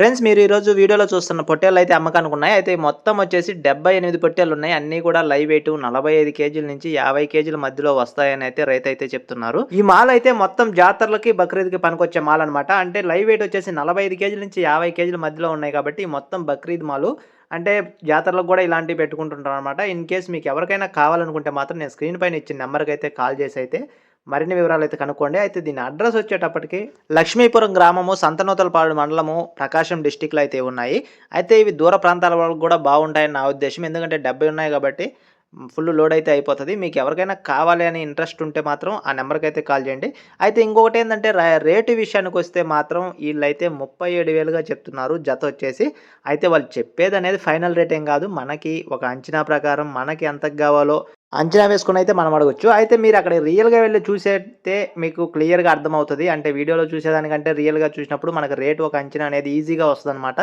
Friends మీరు ఈరోజు వీడియోలో చూస్తున్న పొట్టేళ్ళు అయితే అమ్మకానికి ఉన్నాయి. అయితే మొత్తం వచ్చేసి డెబ్బై ఎనిమిది పొట్టేళ్ళు ఉన్నాయి. అన్నీ కూడా లైవ్ వెయిట్ నలభై ఐదు కేజీల నుంచి యాభై కేజీల మధ్యలో వస్తాయని అయితే రైతు అయితే చెప్తున్నారు. ఈ మాల్ అయితే మొత్తం జాతరలకి బక్రీద్కి పనికొచ్చే మాల్ అనమాట అంటే లైవ్ వెయిట్ వచ్చేసి నలభై ఐదు కేజీల నుంచి యాభై కేజీల మధ్యలో ఉన్నాయి కాబట్టి మొత్తం బక్రీద్ మాలు. అంటే జాతరలకు కూడా ఇలాంటివి పెట్టుకుంటుంటారు అనమాట ఇన్ కేస్ మీకు ఎవరికైనా కావాలనుకుంటే మాత్రం నేను స్క్రీన్ పైన ఇచ్చిన నెంబర్కి అయితే కాల్ చేసి అయితే మరిన్ని వివరాలు అయితే కనుక్కోండి. అయితే దీని అడ్రస్ వచ్చేటప్పటికి లక్ష్మీపురం గ్రామము సంతనూతలపాడు మండలము ప్రకాశం డిస్టిక్లో అయితే ఉన్నాయి. అయితే ఇవి దూర ప్రాంతాల వరకు కూడా బాగుంటాయని నా ఉద్దేశం. ఎందుకంటే డెబ్బై ఉన్నాయి కాబట్టి ఫుల్ లోడ్ అయితే అయిపోతుంది. మీకు ఎవరికైనా కావాలి అని ఇంట్రెస్ట్ ఉంటే మాత్రం ఆ నెంబర్కి అయితే కాల్ చేయండి. అయితే ఇంకొకటి ఏంటంటే రేటు విషయానికి వస్తే మాత్రం వీళ్ళైతే ముప్పై ఏడు వేలుగా చెప్తున్నారు జత వచ్చేసి. అయితే వాళ్ళు చెప్పేది అనేది ఫైనల్ రేట్ ఏం కాదు. మనకి ఒక అంచనా ప్రకారం మనకి ఎంతకు కావాలో అంచనా వేసుకుని అయితే మనం అడగొచ్చు. అయితే మీరు అక్కడ రియల్గా వెళ్ళి చూసేస్తే మీకు క్లియర్గా అర్థమవుతుంది. అంటే వీడియోలో చూసేదానికంటే రియల్గా చూసినప్పుడు మనకు రేట్ ఒక అంచనా అనేది ఈజీగా వస్తుంది అనమాట